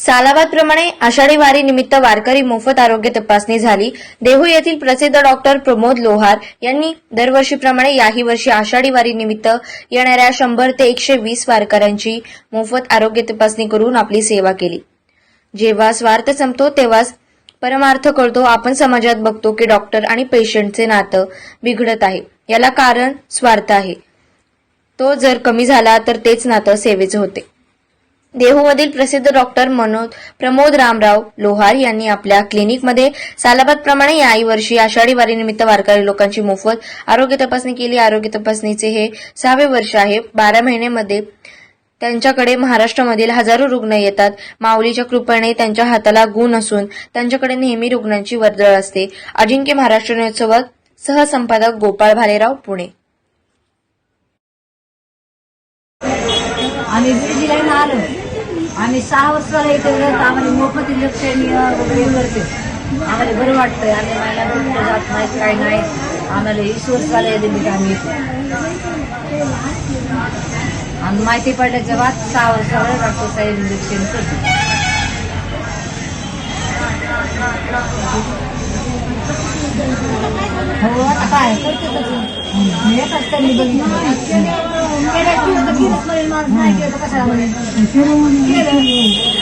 सालाबादप्रमाणे आषाढी वारी निमित्त वारकरी मोफत आरोग्य तपासणी झाली. देहू येथील प्रसिद्ध डॉक्टर प्रमोद लोहार यांनी दरवर्षीप्रमाणे याही वर्षी आषाढी वारी निमित्त येणाऱ्या शंभर ते एकशे वीस वारकऱ्यांची मोफत आरोग्य तपासणी करून आपली सेवा केली. जेव्हा स्वार्थ संपतो तेव्हाच परमार्थ कळतो. आपण समाजात बघतो की डॉक्टर आणि पेशंटचे नातं बिघडत आहे. याला कारण स्वार्थ आहे. तो जर कमी झाला तर तेच नातं सेवेचे होते. देहूमधील प्रसिद्ध डॉक्टर मनोज प्रमोद रामराव लोहार यांनी आपल्या क्लिनिकमध्ये सालाबादप्रमाणे याही वर्षी आषाढी वारीनिमित्त वारकरी लोकांची मोफत आरोग्य तपासणी केली. आरोग्य तपासणीचे हे सहावे वर्ष आहे. बारा महिन्यामध्ये त्यांच्याकडे महाराष्ट्रामधील हजारो रुग्ण येतात. माऊलीच्या कृपेने त्यांच्या हाताला गुण असून त्यांच्याकडे नेहमी रुग्णांची वर्दळ असते. अजिंक्य महाराष्ट्रोत्सवात सहसंपादक गोपाळ भालेराव पुणे. आम्ही बीड जिल्ह्याला आलो. आम्ही सहा वर्षाला इथे येतो आम्हाला मोफत इलेक्शन वगैरे करते आम्हाला बरं वाटतंय. आम्ही मला कुठं जात नाही काय नाही. आम्हाला वीस वर्षाला येते आम्ही. आणि माहिती पडल्याच्या बाद सहा वर्षाला डॉक्टर साहेब इंजेक्शन करतो. हो आता काय करते तसं येत असतं मी बघितलं केलं केलं तर नाही केलं तर केलं